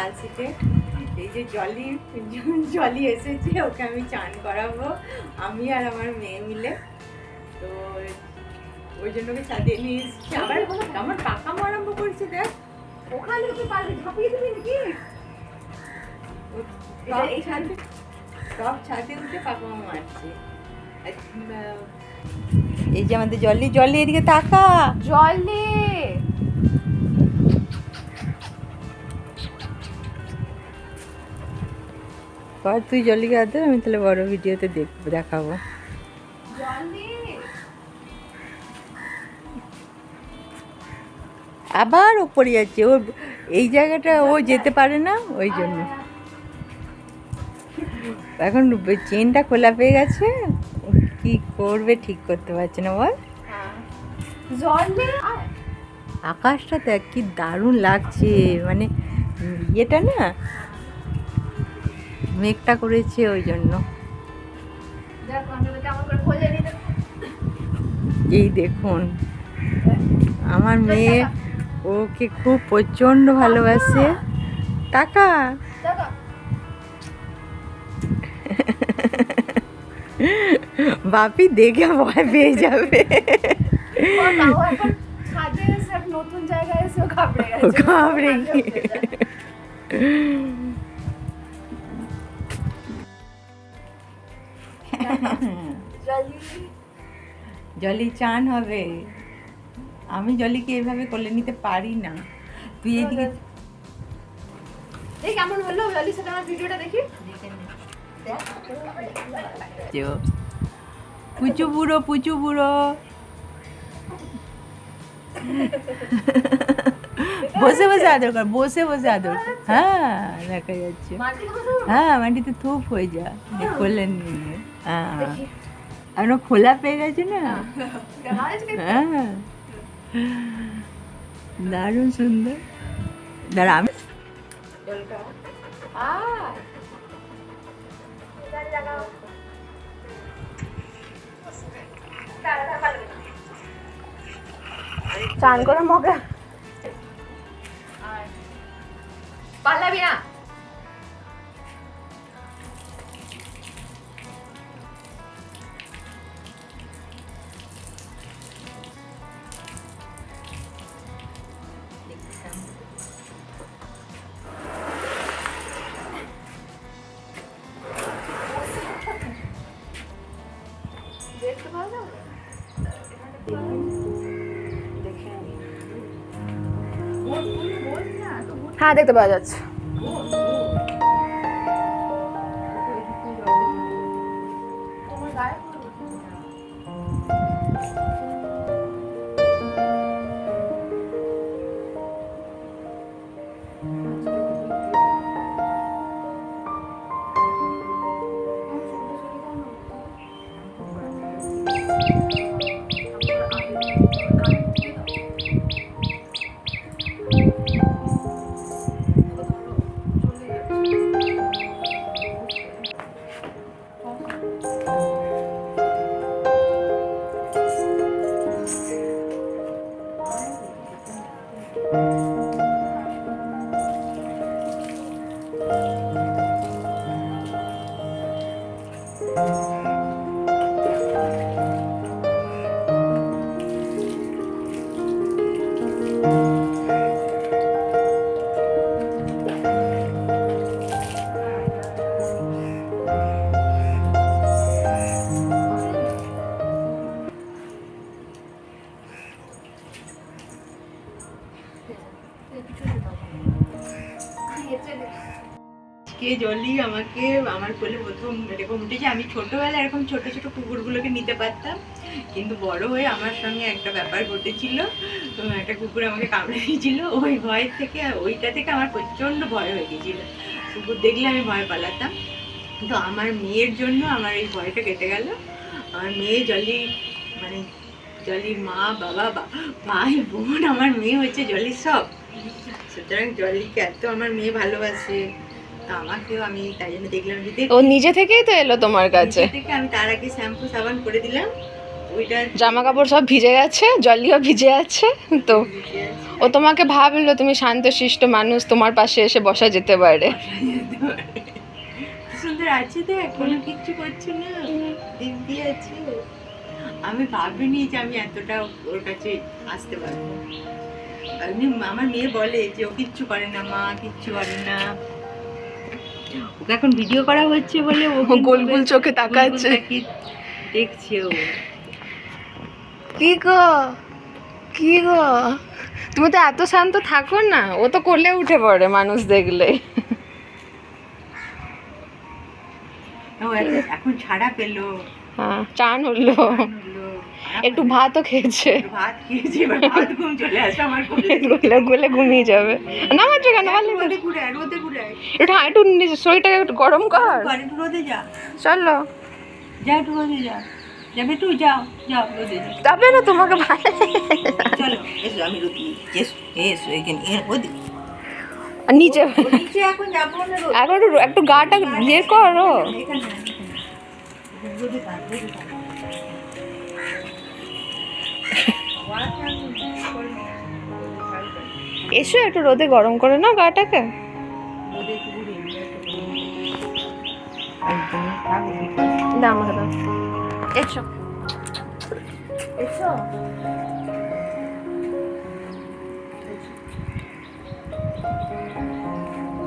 কালসিতে এই যে জলি জলি এসেছে ওকে আমি চান করাবো আমি আর আমার মেয়ে মিলে। তো ওই জন্য ওকে ছাদে নিয়ে এসেছি। আবার আমার কাকামো আরম্ভ করছে দেখ। ওখানে কি পারবি ঝাঁপিয়ে দিবি নাকি? ছাদে? উঠে মারছে। এই যে আমাদের জলি জলি এদিকে তাকা। জলে! কর, তুই জলিকে হাতে আমি তাহলে বড় ভিডিওতে দেখব দেখাবো। আবার ওপরে যাচ্ছে ও এই জায়গাটা ও যেতে পারে না, ওই জন্য। এখন চেনটা খোলা পেয়ে গেছে কি করবে ঠিক করতে পারছে না, বল। আকাশটা দেখ কি দারুণ লাগছে মানে ইয়েটা না মেঘটা করেছে ওই জন্য। এই দেখুন আমার মেয়ে ওকে খুব প্রচণ্ড ভালোবাসে। কাকা বাপি দেখে ভয় পেয়ে যাবে। নতুন জায়গায় এসে ঘাবড়ে গেছে। ঘাবড়ে গিয়ে। জলি জলি চান হবে। আমি জলিকে এভাবে কোলে নিতে পারি না। তুই এদিকে এই কেমন হলো? জলির সাথে আমার ভিডিওটা দেখি। পুচু বুড়ো পুচু বুড়ো। বসে বসে আদর কর, বসে বসে আদর হ্যাঁ দেখা যাচ্ছে। হ্যাঁ মাটিতে থুপ হয়ে যা। নিয়ে হ্যাঁ। আমরা খোলা পেয়ে গেছে না? হ্যাঁ। দারুণ সুন্দর। দাঁড়া, আমি চান করে মগে পালাবি না। দেখতে পাওয়া যাবে হ্যাঁ দেখতে পাওয়া যাচ্ছে আজকে জলি আমাকে, আমার কোলে প্রথম এরকম উঠেছে। আমি ছোটবেলায় এরকম ছোট ছোট কুকুরগুলোকে নিতে পারতাম, কিন্তু বড় হয়ে আমার সঙ্গে একটা ব্যাপার ঘটেছিল। একটা কুকুর আমাকে কামড়ে দিয়েছিল। ওই ভয় থেকে, ওইটা থেকে আমার প্রচণ্ড ভয় হয়ে গেছিল কুকুর দেখলে আমি ভয় পালাতাম। তো আমার মেয়ের জন্য আমার এই ভয়টা কেটে গেল। আমার মেয়ে জলি মানে জলির মা, বাবা ভাই, বোন, আমার মেয়ে হচ্ছে জলির সব। সুতরাং জলিকে এত আমার মেয়ে ভালোবাসে। আমাকেও আমি তাই জন্য দেখলাম যে ও নিজে থেকেই তো এলো তোমার কাছে? থেকে আমি তার আগে শ্যাম্পু সাবান করে দিলাম। ওইটা জামা কাপড় সব ভিজে গেছে জলিও ভিজে আছে তো ও তোমাকে ভাবলো তুমি শান্তশিষ্ট মানুষ তোমার পাশে এসে বসা যেতে পারে। সুন্দর আছে দেখ কোনো কিচ্ছু করছ না? দিব্যি আছে। আমি ভাবিনি যে আমি এতটা ওর কাছে আসতে পারব। আমার মেয়ে বলে যে ও কিচ্ছু করে না মা কিচ্ছু করে না। ওকে এখন ভিডিও করা হচ্ছে বলে ও গোল গোল চোখে তাকাচ্ছে। দেখছে ও। কি গো? কি গো? তুমি তো এত শান্ত থাকো না ও তো কোলে উঠে পড়ে মানুষ দেখলে। এখন- ছাড়া পেল। হ্যাঁ চান হলো। একটু ভাতও খেয়েছে। ভাত খেয়েছি এবার ভাত ঘুম চলে আসে আমার কোলে। গলে গলে ঘুমিয়ে যাবে। না মাত্র কেন? ভালো রোদে ঘুরে রোদে ঘুরে একটু হ্যাঁ, একটু শরীরটাকে একটু গরম কর। ঘরে একটু রোদে যা। চলো। যা একটু রোদে যা। যাবে একটু? যাও যাও রোদে যাবে না তোমাকে ভালো চলো এসো আমি রোদ এসো এসো এখানে এর ওদিকে আর নিচে এখন একটু গাটা ইয়ে করো। এসো একটু রোদে গরম করে গাটাকে। নে, দাও। এসো।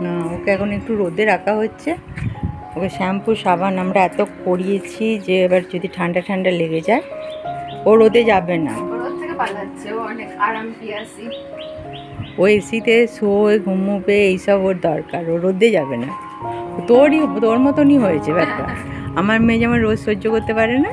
না ওকে এখন একটু রোদে রাখা হচ্ছে। ওকে শ্যাম্পু সাবান আমরা এত করিয়েছি যে এবার যদি ঠান্ডা ঠান্ডা লেগে যায় ও রোদে যাবে না। ও এসিতে শোয়, ঘুমোবে, এইসব ওর দরকার, ও রোদে যাবে না। তোরই, তোর মতনই হয়েছে ব্যাপার। আমার মেয়ে যেমন রোদ সহ্য করতে পারে না